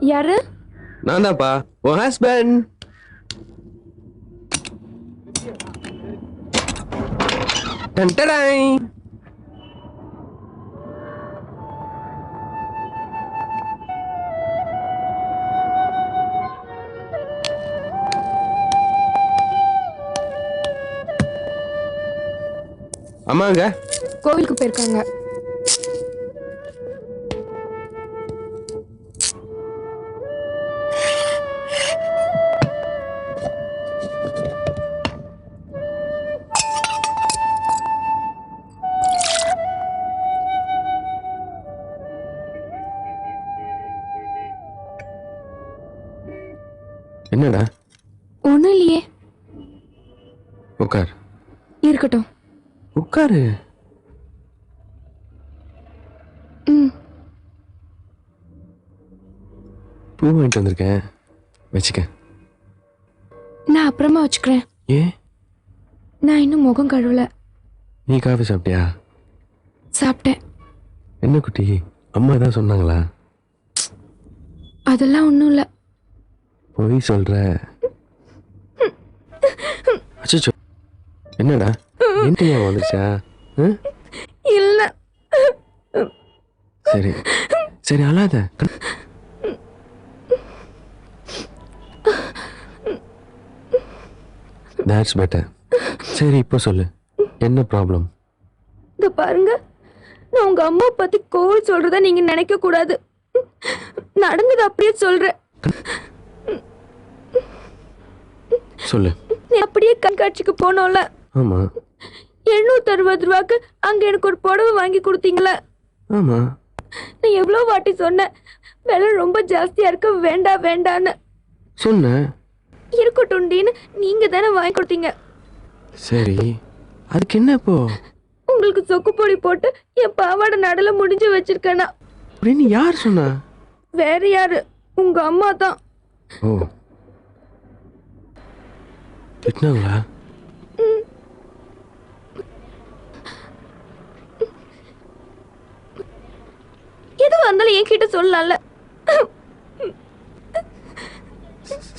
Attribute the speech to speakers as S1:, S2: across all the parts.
S1: யாரு?
S2: நான் தான்ப்பா உன் ஹஸ்பண்ட் டன்டடாய் அம்மாங்க.
S1: கோவிலுக்கு போயிருக்காங்க.
S2: உட்கார்
S1: இருக்கட்டும்.
S2: உட்காரு பூ வாங்கிட்டு வந்திருக்கேன். வச்சுக்க.
S1: நான் அப்புறமா வச்சுக்கிறேன்.
S2: ஏன்
S1: நான் இன்னும் முகம் கழுவல.
S2: நீ காஃபி சாப்பிட்டியா?
S1: சாப்பிட்டேன்.
S2: என்ன குட்டி? அம்மா தான் சொன்னாங்களா?
S1: அதெல்லாம் ஒன்றும் இல்லை.
S2: பொய் சொல்ற. அச்சோ என்னடா? என்ன வந்துச்சா
S1: இல்லை.
S2: சரி. சரி அழாத. தட்ஸ் பெட்டர் சரி இப்போ சொல்லு. என்ன ப்ராப்ளம்
S1: இத பாருங்க. நான் உங்க அம்மா பத்தி கோவில் சொல்றத நீங்க நினைக்க கூடாது. நடந்தது அப்படியே சொல்றேன்.
S2: சொல்லு.
S1: நீ அப்படியே கண்காட்சிக்கு போனோம்ல.
S2: ஆமா.
S1: எழுநூத்தி அறுபது ரூபாய்க்கு அங்க எனக்கு ஒரு புடவை வாங்கி கொடுத்தீங்களே?
S2: ஆமா.
S1: நான் எவ்வளோ வாட்டி சொன்னேன் விலை ரொம்ப ஜாஸ்தியா இருக்கு வேண்டாம் வேண்டான்னு.
S2: சொன்னேன்
S1: இருக்கட்டும்டின்னு நீங்க தானே வாங்கி கொடுத்தீங்க.
S2: சரி. அதுக்கு என்ன இப்போ?
S1: உங்களுக்கு சொக்கு பொடி போட்டு என் பாவாடை நடல முடிஞ்சு வச்சிருக்கேனா.
S2: அப்படின்னு யார் சொன்னா?
S1: வேற யாரு? உங்க அம்மா தான்.
S2: ஓ. திட்டினாங்களா
S1: எது வந்தாலும் என்கிட்ட சொல்லலாம்ல.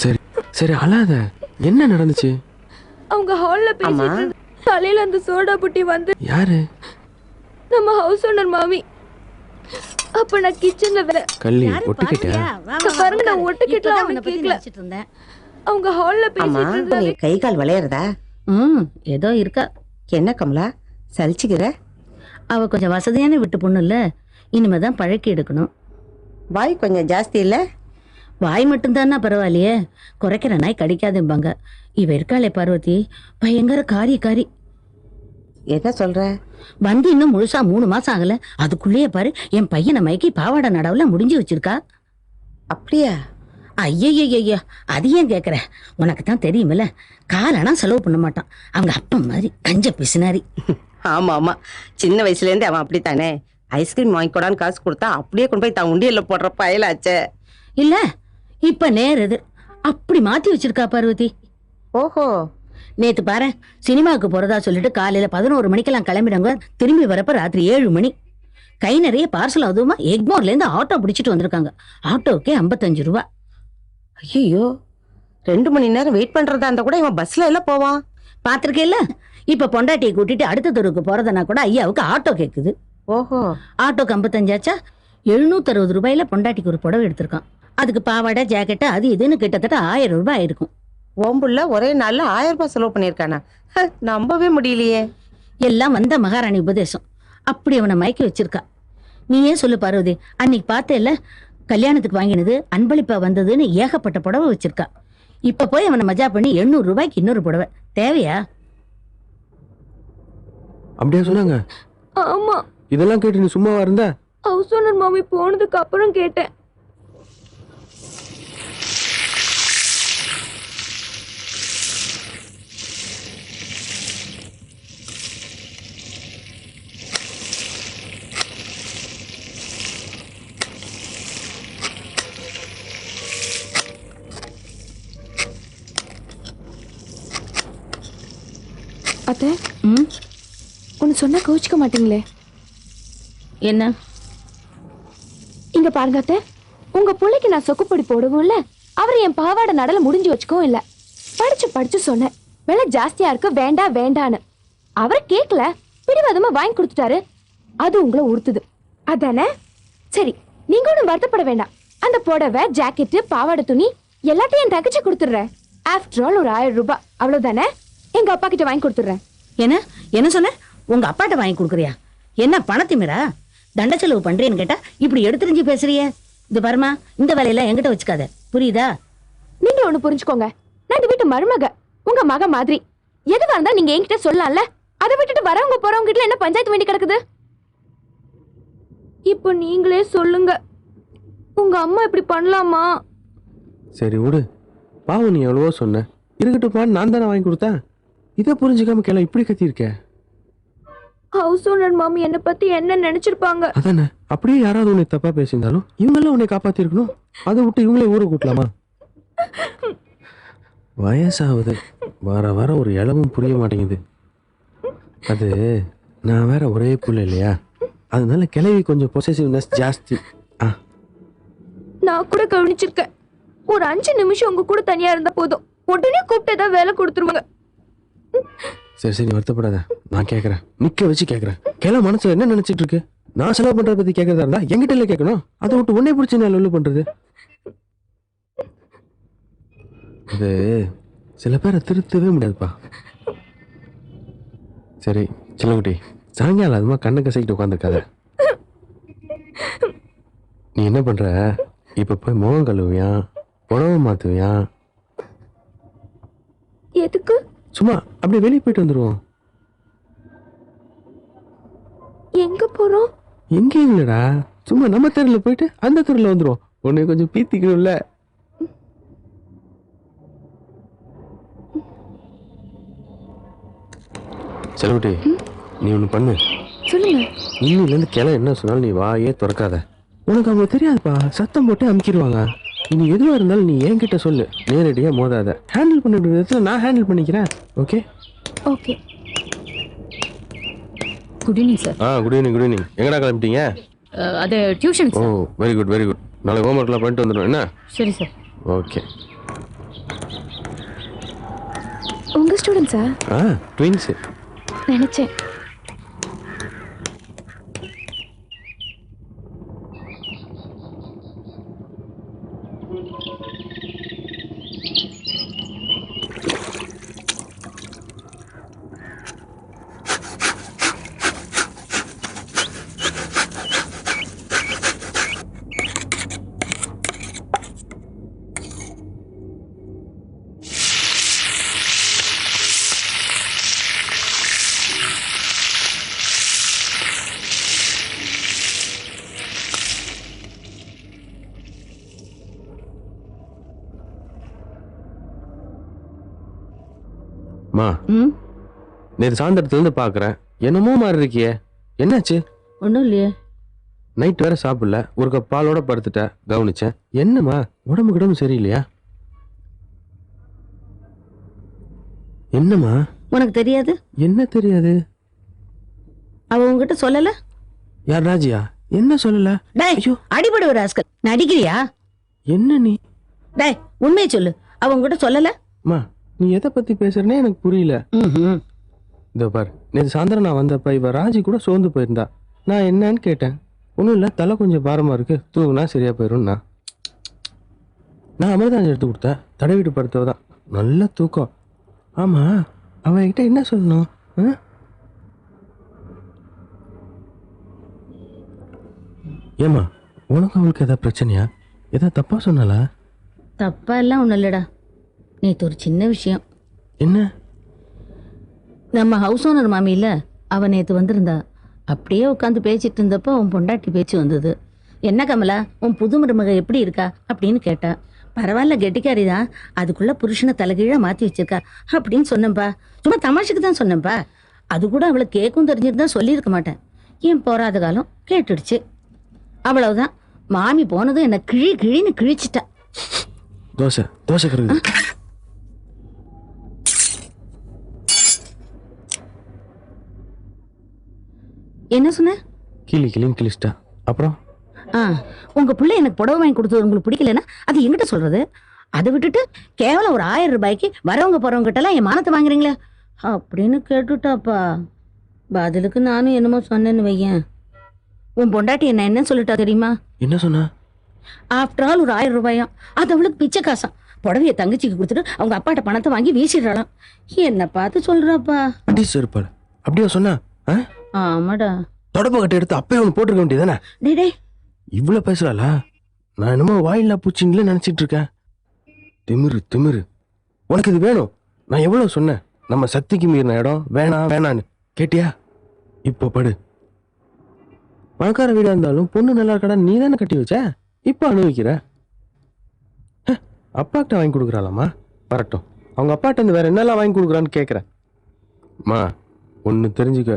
S2: சரி சரி அழாத. என்ன நடந்துச்சு?
S1: அவங்க ஹால்ல பேசிட்டு தலையில அந்த சோடா புட்டி வந்து
S2: யாரு?
S1: நம்ம ஹவுஸ் ஓனர் மாமி. அப்ப நான் கிச்சன்ல வேற
S2: கள்ளி ஒட்டுக்கிட்டியா?
S3: பாருங்க.
S1: நான் ஒட்டுக்கிட்டுலாம்
S3: இப்பதான்
S1: அவனை
S3: பத்தி. நினைச்சிட்டு இருந்தேன்.
S1: அவங்க ஹால்ல பேசிட்டு இருந்தாலே
S4: உங்களுக்கு கை கால் விளையாடுறதா
S3: ம் ஏதோ இருக்கா.
S4: என்ன கமலா? சலிச்சுக்கிற?
S3: அவ கொஞ்சம் வசதியான விட்டு பொண்ணு இல்ல இனிமே தான் பழக்கி எடுக்கணும்.
S4: வாய் கொஞ்சம் ஜாஸ்தி இல்ல?
S3: வாய் மட்டும்தானா பரவாயில்லையே. குறைக்கிற நாய் கடிக்காதும்பாங்க. இவ இருக்காளே பார்வதி. பயங்கர காரி காரி.
S4: என்ன சொல்ற?
S3: வந்து இன்னும் முழுசா மூணு மாசம் ஆகல. அதுக்குள்ளேயே பாரு என் பையனை மயக்கி பாவாடை நடவுல முடிஞ்சு வச்சிருக்கா.
S4: அப்படியா?
S3: ஐயய்யய்யா அது ஏன் கேக்குற? உனக்கு தான் தெரியுமில்ல. காலனா செலவு பண்ண மாட்டான். அவங்க அப்பன் மாதிரி கஞ்ச பிசினாரி.
S4: ஆமா ஆமா. சின்ன வயசுல இருந்தே அவன் அப்படித்தானே? ஐஸ்கிரீம் வாங்கிக்கூடான்னு காசு கொடுத்தா அப்படியே கொண்டு போய் தான் உண்டியல்ல போடுற பயலாச்சே.
S3: இல்ல இப்ப நேருது. அப்படி மாத்தி வச்சிருக்கா பார்வதி.
S4: ஓஹோ.
S3: நேத்து பாரு சினிமாவுக்கு போறதா சொல்லிட்டு காலையில பதினோரு மணிக்கெல்லாம் கிளம்பிடுங்க. திரும்பி வரப்ப ராத்திரி ஏழு மணி. கை நிறைய பார்சல் அதுவுமா எக்மோர்ல இருந்து ஆட்டோ பிடிச்சிட்டு வந்திருக்காங்க. ஆட்டோக்கே ஐம்பத்தஞ்சு ரூபா.
S4: ஐயோ ரெண்டு மணி நேரம் வெயிட் பண்றதா இருந்தா கூட இவன் பஸ்ல எல்லாம் போவான்.
S3: பாத்திருக்கேல்ல இப்ப பொண்டாட்டியை கூட்டிட்டு அடுத்த தெருவுக்கு போறதுனா கூட ஐயாவுக்கு ஆட்டோ கேக்குது.
S4: ஓஹோ.
S3: ஆட்டோக்கு ஐம்பத்தஞ்சாச்சா? எழுநூத்தி அறுபது ரூபாயில பொண்டாட்டிக்கு ஒரு புடவை எடுத்திருக்கான். அதுக்கு பாவாடை ஜாக்கெட்டு அது இதுன்னு கிட்டத்தட்ட ஆயிரம் ரூபாய் ஆயிருக்கும்.
S4: ஓம்புள்ள ஒரே நாள்ல ஆயிரம் ரூபாய் செலவு பண்ணிருக்கானா ஹ, நம்பவே முடியலையே.
S3: எல்லாம் வந்த மகாராணி உபதேசம். அப்படி அவனை மயக்கி வச்சிருக்கா. நீ ஏன் சொல்லு பார்வதி அன்னைக்கு பார்த்தேல்ல கல்யாணத்துக்கு வாங்கினது அன்பளிப்பா வந்ததுன்னு ஏகப்பட்ட புடவை வச்சிருக்கா. இப்ப போய் அவனை மஜா பண்ணி எண்ணூறு ரூபாய்க்கு இன்னொரு புடவை. தேவையா?
S2: அப்படியா சொன்னாங்க?
S1: ஆமா.
S2: இதெல்லாம் கேட்டு நீ சும்மாவா இருந்த?
S1: ஹவுஸ் ஓனர் மாமி போனதுக்கு அப்புறம் கேட்டேன். அத்தை
S3: ம்?
S1: ஒன்னு சொன்னா கோச்சிக்க மாட்டீங்களே?
S3: என்ன?
S1: இங்க பாருங்க அத்தை.
S5: உங்க பிள்ளைக்கு நான் சொக்குப்பொடி போடுவோம்ல அவர் என் பாவாடை நடல முடிஞ்சு வச்சுக்கவும் இல்ல. படிச்சு படிச்சு சொன்னேன். விலை ஜாஸ்தியா இருக்கு வேண்டாம் வேண்டான்னு. அவர் கேட்கல பிடிவாதமா வாங்கி கொடுத்துட்டாரு. அது உங்களை உறுத்துது. அதானே? சரி நீங்க ஒன்றும் வருத்தப்பட வேண்டாம். அந்த புடவை ஜாக்கெட்டு பாவாடை துணி எல்லாத்தையும் என் தகச்சு கொடுத்துட்றேன் ஆஃப்டர் ஆல் ஒரு ஆயிரம் ரூபாய். அவ்வளவுதானே? எங்க அப்பா கிட்ட வாங்கி கொடுத்துட்றேன்.
S3: என்ன? என்ன சொன்ன? உங்க அப்பாட்ட வாங்கி கொடுக்குறியா? என்ன பணத்திமிரா? தண்ட செலவு பண்றேன்னு கேட்டா இப்படி எடுத்துரிஞ்சு பேசுறியே? இது பாருமா இந்த வேலையெல்லாம் என்கிட்ட வச்சுக்காத. புரியுதா?
S5: நீங்க ஒண்ணு புரிஞ்சுக்கோங்க. நான் இந்த வீட்டு மருமக உங்க மக மாதிரி. எதுவா இருந்தா நீங்க என்கிட்ட சொல்லலாம்ல? அதை விட்டுட்டு வரவங்க போறவங்க கிட்ட என்ன பஞ்சாயத்து வேண்டி கிடக்குது? இப்போ நீங்களே சொல்லுங்க. உங்க அம்மா இப்படி பண்ணலாமா?
S2: சரி விடு. பாவம் நீ எவ்வளவோ சொன்ன. இருக்கட்டும்ப்பா நான் தானே வாங்கி கொடுத்தேன். இதை புரிஞ்சுக்காம கிள இப்படி கத்தியிருக்க?
S5: ஹவுஸ் ஓனர் மாமி என்ன பத்தி என்ன நினைச்சிருப்பாங்க?
S2: அதானே? அப்படியே யாராவது உன்னை தப்பா பேசியிருந்தாலும் இவங்கெல்லாம் உன்னை காப்பாத்திருக்கணும். அதை விட்டு இவங்களே ஊரை கூட்டலாமா? வயசாகுது. வர வர ஒரு இளவும் புரிய மாட்டேங்குது. அது நான் வேற ஒரே புள்ள இல்லையா? அதனால கிளவி கொஞ்சம் பொசசிவ்னஸ் ஜாஸ்தி. ஆ.
S5: நான் கூட கவனிச்சிருக்கேன். ஒரு அஞ்சு நிமிஷம் உங்க கூட தனியா இருந்தா போதும். உடனே கூப்பிட்டு ஏதாவது வேலை கொடுத்துருவாங்க.
S2: சரி சரி வருத்தப்படாத. நான் கேட்குறேன் நிக்க வச்சு கேட்குறேன் கேள மனசுல என்ன நினைச்சிட்டு இருக்கு நான் செலவு பண்றத பத்தி கேட்குறதா இருந்தா என்கிட்ட இல்லை கேட்கணும் அதை விட்டு உன்னை பிடிச்சி நான் லொல்லு பண்றது. அது சில பேரை திருத்தவே முடியாதுப்பா. சரி சிலகுட்டி சாயங்காலம் அதுமா கண்ணை கசக்கிட்டு உட்காந்துருக்காத நீ என்ன பண்ற? இப்ப போய் முகம் கழுவியான் புடவை
S5: மாற்றுவியான்
S2: சும்மா அப்படியே வெளியே போயிட்டு வந்துருவோம்.
S5: எங்க போறோம்?
S2: எங்கேயும் இல்லடா. சும்மா நம்ம தெருல போயிட்டு அந்த தெருல வந்துருவோம். உன்னை கொஞ்சம் பீத்திக்கணும்ல. செலவுட்டி நீ ஒன்று பண்ணு.
S5: சொல்லுங்க.
S2: இன்னிலேருந்து கிளை என்ன சொன்னாலும் நீ வாயே திறக்காத. உனக்கு அவங்க தெரியாதுப்பா. சத்தம் போட்டு அமுக்கிடுவாங்க. இனி எதுவாக இருந்தாலும் நீ என்கிட்ட சொல்லு. நேரடியாக மோதாத. ஹேண்டில் பண்ண விதத்தில் நான் ஹேண்டில் பண்ணிக்கிறேன். Okay
S5: okay
S6: good evening sir
S2: ah good evening good evening எங்கடா கிளம்பிட்டீங்க?
S6: அது tuition
S2: oh very good very good நாளைக்கு ஹோம்ஒர்க்லாம் பண்ணிட்டு வந்துடும் என்ன?
S6: சரி சார்
S2: ஓகே
S5: உங்க ஸ்டூடெண்ட்ஸா
S2: ஆ ட்வின்ஸு
S5: நினைச்சேன்.
S2: மா. நேற்று சாயந்தரத்துலேருந்து பார்க்குறேன். என்னமோ மாதிரி இருக்கியே. என்னாச்சு?
S3: ஒன்றும் இல்லையே.
S2: நைட் வேற சாப்பிடல. ஒரு கப் பாலோட படுத்துட்ட. கவனிச்சேன். என்னம்மா? உடம்பு கிடம்பு சரியில்லையா? என்னம்மா?
S3: உனக்கு தெரியாது?
S2: என்ன தெரியாது?
S3: அவ உங்ககிட்ட சொல்லல?
S2: யார் ராஜியா? என்ன சொல்லல?
S3: டேய்
S2: ஐயோ.
S3: அடிபடு ஒரு ஆஸ்கல் நடிக்கிறியா?
S2: என்ன நீ?
S3: டேய் உண்மையை சொல்லு. அவ உங்ககிட்ட சொல்லல?
S2: அம்மா நீ எதை பத்தி பேசுறனே எனக்கு புரியல. இதோ பார் நேற்று சாயந்தரம் நான் வந்தப்ப இவ ராஜி கூட சோர்ந்து போயிருந்தா. நான் என்னன்னு கேட்டேன். ஒன்றும் இல்லை தலை கொஞ்சம் பாரமா இருக்கு. தூங்குனா சரியா போயிடும்னா நான் அமிர்தாஞ்சு எடுத்து கொடுத்தேன் தடவிட்டு படுத்தவ தான். நல்ல தூக்கம். ஆமா அவ என்கிட்ட என்ன சொல்லணும்? ஆ? ஏம்மா உனக்கு அவளுக்கு ஏதாவது பிரச்சனையா? ஏதாவது தப்பா சொன்னாலா
S3: தப்பா எல்லாம் ஒண்ணும் இல்லடா. நேத்து ஒரு சின்ன விஷயம்.
S2: என்ன?
S3: நம்ம ஹவுஸ் ஓனர் மாமியில அவ நேத்து வந்திருந்தா. அப்படியே உட்காந்து பேசிட்டு இருந்தப்போ உன் பொண்டாட்டி பேச்சு வந்தது. என்ன கமலா உன் புது மருமக எப்படி இருக்கா? அப்படின்னு கேட்டா. பரவாயில்ல கெட்டிக்காரி தான். அதுக்குள்ள புருஷனை தலைகீழ மாத்தி வச்சிருக்கா. அப்படின்னு சொன்னேன்பா. சும்மா தமாஷுக்கு தான் சொன்னேன்பா. அது கூட அவளை கேட்கும் தெரிஞ்சிருந்தா சொல்லியிருக்க மாட்டேன். ஏன் போறாத காலம்? கேட்டுடுச்சு. அவ்வளவுதான். மாமி போனதும் என்ன கிழி கிழின்னு கிழிச்சிட்டா.
S2: தோசை தோசை
S3: என்ன சொன்ன?
S2: கிளி கிளின்னு கிழிச்சிட்டா அப்புறம்?
S3: ஆ உங்க பிள்ளை எனக்கு புடவை வாங்கி கொடுத்தது உங்களுக்கு பிடிக்கலன்னா அது என்கிட்ட சொல்றது? அதை விட்டுட்டு கேவலம் ஒரு ஆயிரம் ரூபாய்க்கு வரவங்க போறவங்க கிட்ட எல்லாம் என் மானத்தை வாங்குறீங்களே? அப்படின்னு கேட்டுட்டாப்பா. பதிலுக்கு நானும் என்னமோ சொன்னேன்னு வையேன். உன் பொண்டாட்டி என்ன என்ன சொல்லிட்டா தெரியுமா?
S2: என்ன சொன்னா?
S3: ஆஃப்டர் ஆல் ஒரு ஆயிரம் ரூபாயாம் அது அவளுக்கு பிச்சை காசாம் புடவைய தங்கச்சிக்கு கொடுத்துட்டு அவங்க அப்பாட்ட பணத்தை வாங்கி வீசிடுறாளாம். என்ன பார்த்து சொல்றாப்பா.
S2: அப்படியா சொன்னா?
S3: ஆமாடா.
S2: தொடப்ப கட்டை எடுத்து அப்பயே ஒன்று போட்டிருக்க வேண்டியதானே
S3: டேய் டேய்.
S2: இவ்வளோ பேசுறாளா? நான் என்னமோ வாயில்லா பூச்சிங்களே நினச்சிட்டு இருக்கேன். திமிரு திமிரு. உனக்கு இது வேணும். நான் எவ்வளோ சொன்னேன்? நம்ம சக்திக்கு மீறின இடம் வேணாம் வேணான்னு. கேட்டியா? இப்போ படு. பணக்கார வீடா இருந்தாலும் பொண்ணு நல்லா இருக்கடா நீ தானே கட்டி வச்ச? இப்போ அனுபவிக்கிற? ஹ, அப்பாக்கிட்ட வாங்கி கொடுக்குறாளாம்மா? வரட்டும். அவங்க அப்பாட்ட இருந்து வேற என்னெல்லாம் வாங்கி கொடுக்குறான்னு கேட்குறேன் அம்மா ஒன்று தெரிஞ்சுக்க.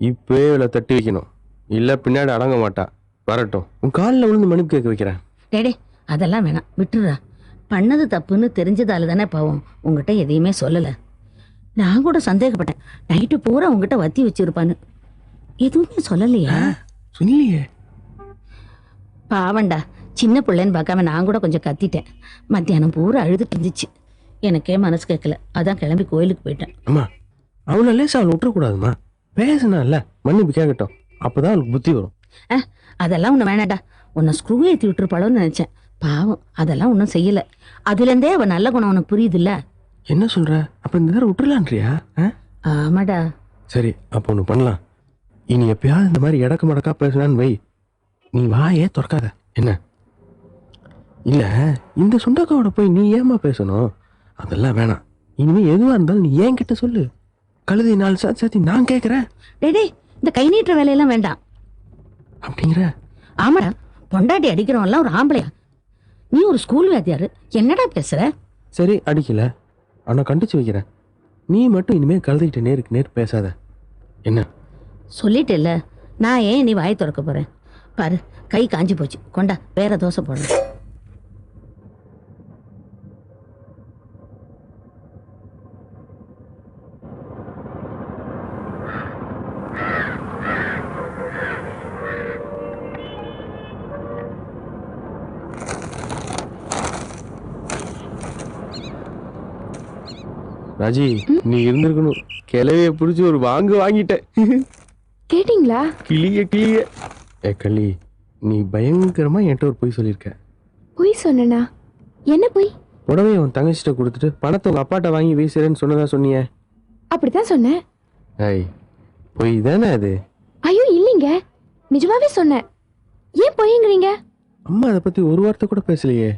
S2: இப்போவே இவளை தட்டி வைக்கணும். இல்லை பின்னாடி அடங்க மாட்டா. வரட்டும். உன் காலில் விழுந்து மன்னிப்பு கேட்க வைக்கிறேன்.
S3: டேய், அதெல்லாம் வேணாம். விட்டுடுறா. பண்ணது தப்புன்னு தெரிஞ்சதால தானே பாவம். உங்ககிட்ட எதையுமே சொல்லலை. நான் கூட சந்தேகப்பட்டேன். நைட்டு பூரா உங்ககிட்ட வத்தி வச்சிருப்பான்னு. எதுவுமே சொல்லலையா.
S2: சொன்னியே
S3: பாவண்டா சின்ன பிள்ளைன்னு பார்க்காம நான் கூட கொஞ்சம் கத்திட்டேன். மத்தியானம் பூரா அழுதுட்டு இருந்துச்சு. எனக்கே மனசு கேட்கல. அதான் கிளம்பி கோயிலுக்கு போயிட்டேன்.
S2: அம்மா அவளை லேசா அவளை விட்டுறக்கூடாதும்மா பேசினால மன்னிப்பு கேட்கட்டும் அப்பதான் அவளுக்கு புத்தி வரும்.
S3: அதெல்லாம் ஒன்றும் வேணாடா உன்னை ஸ்க்ரூ ஏற்றி விட்டுருப்பாளோன்னு நினச்சேன். பாவம் அதெல்லாம் ஒன்றும் செய்யலை. அதுலேருந்தே அவன் நல்ல குணம் உனக்கு புரியுதுல்ல?
S2: என்ன சொல்ற? அப்ப இந்த தடவை விட்டுறலான்றியா? ஆ?
S3: ஆமாடா.
S2: சரி அப்போ ஒன்று பண்ணலாம். இனி எப்பயாவது இந்த மாதிரி இடக்கு மடக்கா பேசினான்னு வை. நீ வாயே திறக்காத. என்ன? இல்ல இந்த சுண்டக்காவோட போய் நீ ஏமா பேசணும்? அதெல்லாம் வேணாம். இனிமே எதுவா இருந்தாலும் நீ ஏன் கிட்ட சொல்லு. கழுதை நாலு சாத்தி சாத்தி நான் கேட்குறேன்
S3: டேய் இந்த கை நீட்டுற வேலையெல்லாம் வேண்டாம்.
S2: அப்படிங்கிற?
S3: ஆமாடா பொண்டாட்டி அடிக்கிறவன்லாம் ஒரு ஆம்பளையா? நீ ஒரு ஸ்கூல் வாத்தியாரு என்னடா பேசுற?
S2: சரி அடிக்கல. ஆனா கண்டிச்சு வைக்கிறேன். நீ மட்டும் இனிமே கழுதைகிட்ட நேருக்கு நேர் பேசாத. என்ன?
S3: சொல்லிட்டேல்ல நான் ஏன் நீ வாயை திறக்க போறேன் பாரு கை காஞ்சி போச்சு. கொண்டா வேற தோசை போடுறேன்
S2: ராஜி நீ இருந்திருக்கணும். கிளவிய பிடிச்சி ஒரு வாங்கு வாங்கிட்ட
S5: கேட்டிங்களா?
S2: கிளிய கிளிய. ஏ களி நீ பயங்கரமா என்கிட்ட ஒரு பொய் சொல்லியிருக்க.
S5: பொய் சொன்னனா? என்ன பொய்?
S2: உடனே உன் தங்கச்சிட்ட கொடுத்துட்டு பணத்தை உங்க அப்பாட்ட வாங்கி வீசுறேன்னு சொன்னதா சொன்னியே.
S5: அப்படித்தான் சொன்னேன்.
S2: ஐய் பொய் தானே அது?
S5: ஐயோ இல்லைங்க. நிஜமாவே சொன்னேன். ஏன் பொய்ங்கிறீங்க?
S2: அம்மா அதை பத்தி ஒரு வார்த்தை கூட பேசலையே.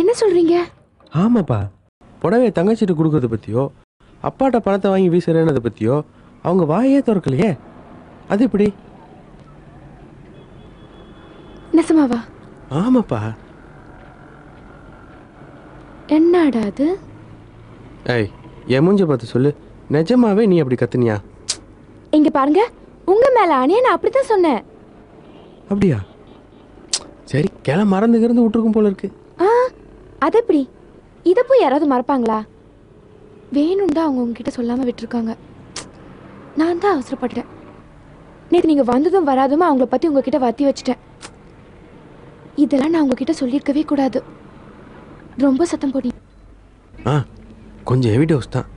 S5: என்ன சொல்றீங்க?
S2: ஆமாப்பா. புடவைய தங்கச்சிட்ட கொடுக்கறத பத்தியோ அப்பாட்ட பணத்தை வாங்கி வீசுறேன்னதை பத்தியோ அவங்க வாயே திறக்கலையே. அது எப்படி?
S5: நெசமாவா?
S2: ஆமாப்பா.
S5: என்னடா அது?
S2: ஐய் என் மூஞ்ச பார்த்து சொல்லு. நிஜமாவே நீ அப்படி கத்துனியா?
S5: இங்க பாருங்க உங்க மேல ஆணையா நான் அப்படித்தான் சொன்னேன்.
S2: அப்படியா? சரி கிளை மறந்து கிறந்து விட்டுருக்கும் போல இருக்கு.
S5: ஆ அது எப்படி இதை போய் யாராவது மறப்பாங்களா? வேணும்னு தான் அவங்க உங்ககிட்ட சொல்லாமல் விட்டுருக்காங்க. நான் தான் அவசரப்பட்டுட்டேன். நேற்று நீங்கள் வந்ததும் வராதுமா அவங்கள பற்றி உங்ககிட்ட வத்தி வச்சுட்டேன். இதெல்லாம் நான் உங்ககிட்ட சொல்லியிருக்கவே கூடாது. ரொம்ப சத்தம் போடி
S2: ஆ கொஞ்சம் ஹெவி டோஸ் தான்.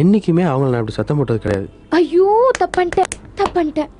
S2: என்றைக்குமே அவங்கள நான் அப்படி சத்தம் போட்டது கிடையாது.
S5: ஐயோ தப்பன்ட்டேன் தப்பன்ட்டேன்